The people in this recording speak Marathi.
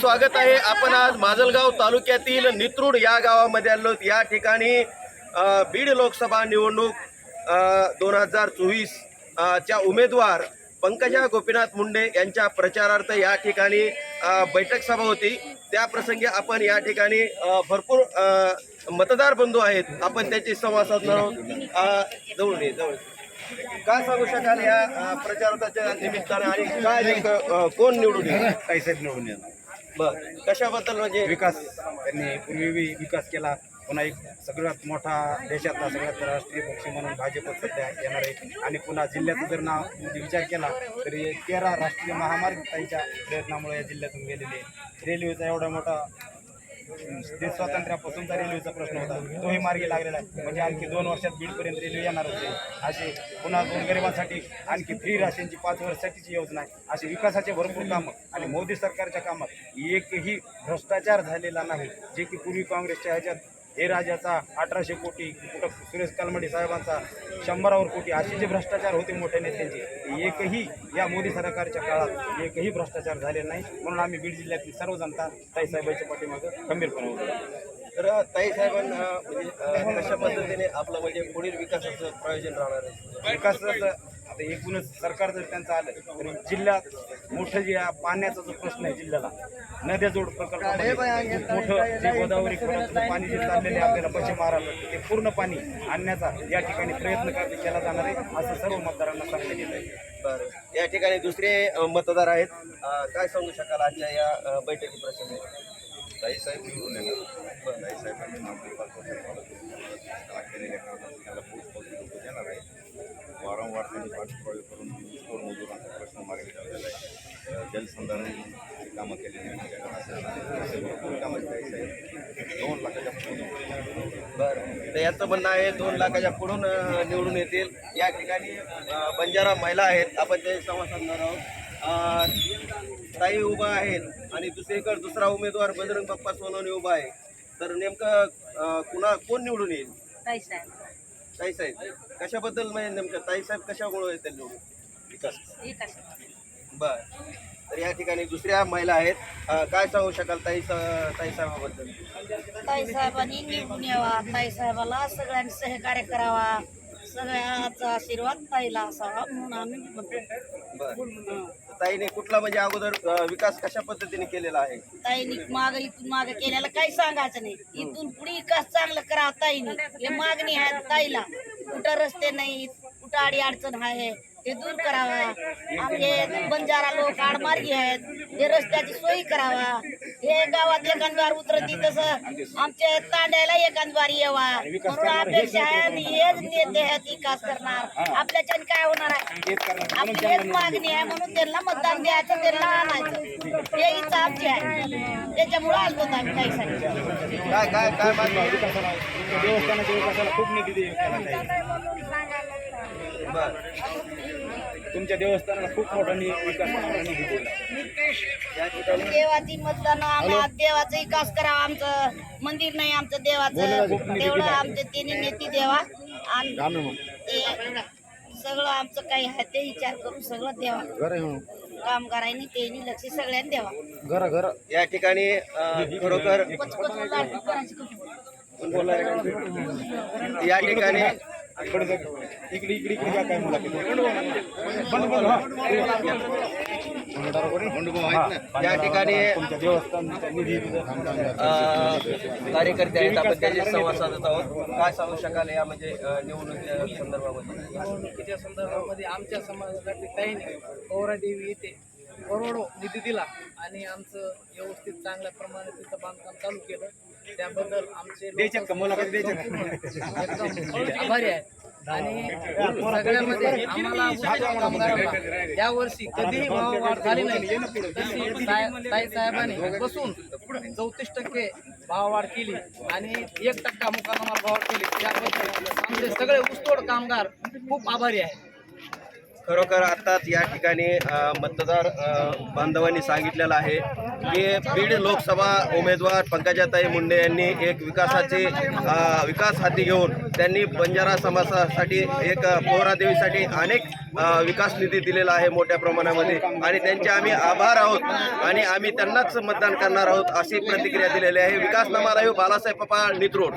स्वागत आहे. आपण आज माजलगाव तालुक्यातील नित्रूड या गावामध्ये आलो या ठिकाणी बीड लोकसभा निवडणूक दोन हजार चोवीस च्या उमेदवार पंकजा गोपीनाथ मुंडे यांच्या प्रचारार्थ या ठिकाणी बैठक सभा होती. त्या प्रसंगी आपण या ठिकाणी भरपूर मतदार बंधू आहेत. आपण त्याची संवाद साधणार आहोत. ये जवळ ये. काय सांगू शकाल या प्रचाराच्या निमित्ताने आणि काय कोण निवडून येईल? काहीसाहेब निवडून येणार. बर कशाबद्दल म्हणजे विकास त्यांनी पूर्वी बी विकास केला? पुन्हा एक सगळ्यात मोठा देशातला सगळ्यात राष्ट्रीय पक्ष म्हणून भाजप सध्या येणार आहे. आणि पुन्हा जिल्ह्याचं जर नाव म्हणजे विचार केला तर तेरा राष्ट्रीय महामार्ग त्यांच्या प्रयत्नामुळे या जिल्ह्यातून गेलेले रेल्वेचा एवढा मोठा देश स्वातंत्र्यापासूनचा रेल्वेचा प्रश्न होता. तोही मार्गी लागलेला आहे. म्हणजे आणखी दोन वर्षात बीडपर्यंत रेल्वे येणारच आहे असे पुन्हा दोन गरिबांसाठी आणखी फ्री राशनची पाच वर्षासाठीची योजना आहे. असे विकासाचे भरपूर कामं आणि मोदी सरकारच्या कामात एकही भ्रष्टाचार झालेला नाही जे की पूर्वी काँग्रेसच्या ह्याच्यात हे राजाचा अठराशे कोटी कुठं सुरेश कालमडी साहेबांचा शंभरावर कोटी असे जे भ्रष्टाचार होते मोठ्या नेत्यांचे एकही या मोदी सरकारच्या काळात एकही भ्रष्टाचार झालेला नाही म्हणून आम्ही बीड जिल्ह्यातली सर्व जनता ताईसाहेबांच्या पाठीमागं खंबीरपणे उभे आहोत. तर ताई साहेबांना म्हणजे कशा पद्धतीने आपलं म्हणजे पुढील विकासाचं प्रयोजन राहणार आहे विकासाचं आता एकूणच सरकार जर त्यांचं आलं तर जिल्ह्यात मोठं जे पाण्याचा जो प्रश्न आहे जिल्ह्याला नद्या जोड प्रकल्पामध्ये खूप मोठं जे गोदावरी खोऱ्यातलं पाणी जे चाललेलं आहे आपल्याला पश्चिम महाराष्ट्रात ते पूर्ण पाणी आणण्याचा या ठिकाणी प्रयत्न केला जाणार आहे असं सर्व मतदारांना सांगण्यात येत आहे बरं. या ठिकाणी दुसरे मतदार आहेत. काय सांगू शकाल आजच्या या बैठकी प्रसंगी ताईसाहेब निवडून येणार. ताईसाहेबांनी मागील पाच वर्षात केलेल्या कामात त्याला पोच पॉझिटिव्ह देणार आहे वारंवार त्यांनी पाठपुरावे करून ऊसतोड मजुरांचा प्रश्न मार्गी लावलेला आहे अं, जलसंधारण कामं केलेली दोन लाखाच्या बरं. तर याचं म्हणणं आहे दोन लाखाच्या पुढून निवडून येतील. या ठिकाणी बंजारा महिला आहेत. आपण ते संवाद साधणार आहोत. ताई उभा आहेत आणि दुसरीकडे दुसरा उमेदवार बजरंग बाप्पा सोनवणे उभा आहे. तर नेमकं कुणा कोण निवडून येईल? ताई साहेब. ताई साहेब. कशाबद्दल म्हणजे नेमकं? ताई साहेब कशामुळे येतील निवडून? विकास. बर. तर या ठिकाणी दुसऱ्या महिला आहेत. काय सांगू शकाल ताई ताई साहेबाबद्दल? ताई साहेबांनी निवडून यावा. ताई साहेबाला सगळ्यांनी सहकार्य करावा. सगळ्याचा आशीर्वाद ताईला असावा म्हणून आम्ही. ताईने कुठला म्हणजे अगोदर विकास कशा पद्धतीने केलेला आहे? ताईनी माग इथून माग केल्याला काही सांगायचं नाही. इथून पुढे विकास चांगलं करावा ताईने. हे मागणी आहे ताईला. कुठं रस्ते नाही कुठं अडी अडचण आहे. ते दूर करावा. आमचे बंजारा लोक आडमार्गी आहेत. हे रस्त्याची सोयी करावा. हे गावात एखादवार उतरती तसं. आमच्या तांड्याला एखादवार यावा. म्हणून अपेक्षा आहे आणि हेच नेते आहेत विकास करणार. आपल्याच्याने काय होणार आहे? आपली हेच मागणी आहे म्हणून त्यांना मतदान द्यायचं त्यांना आणायचं. हे इच्छा आमची आहे. त्याच्यामुळे आलतो आम्ही काही सांगितलं काय काय काय मागणी आहे? विकासाला देवस्थानाच्या विकासाला खूप निधी देऊ बर तुमच्या देवस्थानाला खूप मोठा विकास देवाची मतदान आम्हाला देवाचा विकास करावा आमचं मंदिर नाही आमचं देवाचं तेवढं आमचं तिने नेती देवा. आणि ते सगळं आमचं काही आहे ते विचार करून सगळं देवा. कामगारांनी त्यांनी लक्ष सगळ्यांनी द्यावा. या ठिकाणी खरोखर. या ठिकाणी इकडे. इकडे इकडे काय मला या ठिकाणी कार्यकर्ते आहेत आपण त्याचे संवाद साधत आहोत काय सांगू शकाल या म्हणजे अ, निवडणुकीच्या संदर्भामध्ये निवडणुकीच्या संदर्भामध्ये आमच्या समाजासाठी ताईने गौरादेवी येते करोडो निधी दिला आणि आमचं व्यवस्थित चांगल्या प्रमाणे तिथं बांधकाम चालू केलं त्याबद्दल आमचे आभारी आहेत आणि सगळ्यामध्ये आम्हाला उद्या कामगारांना यावर्षी कधीही भाववाढ झाली नाही. तशी ताई साहेबांनी बसून चौतीस टक्के भाववाढ केली आणि एक टक्का मुकादमाला भाव केली. त्याबद्दल आमचे सगळे ऊसतोड कामगार खूप आभारी आहेत. खरोखर आत्ताच या ठिकाणी मतदार बांधवांनी सांगितलेलं आहे की बीड लोकसभा उमेदवार पंकजाताई मुंडे यांनी एक विकासाचे विकास हाती घेऊन त्यांनी बंजारा समाजासाठी एक पोहरादेवीसाठी अनेक विकास निधी दिलेला आहे मोठ्या प्रमाणामध्ये. आणि त्यांचे आम्ही आभार आहोत आणि आम्ही त्यांनाच मतदान करणार आहोत अशी प्रतिक्रिया दिलेली आहे. विकास नामा बालासाहेब पप्पा नित्रोड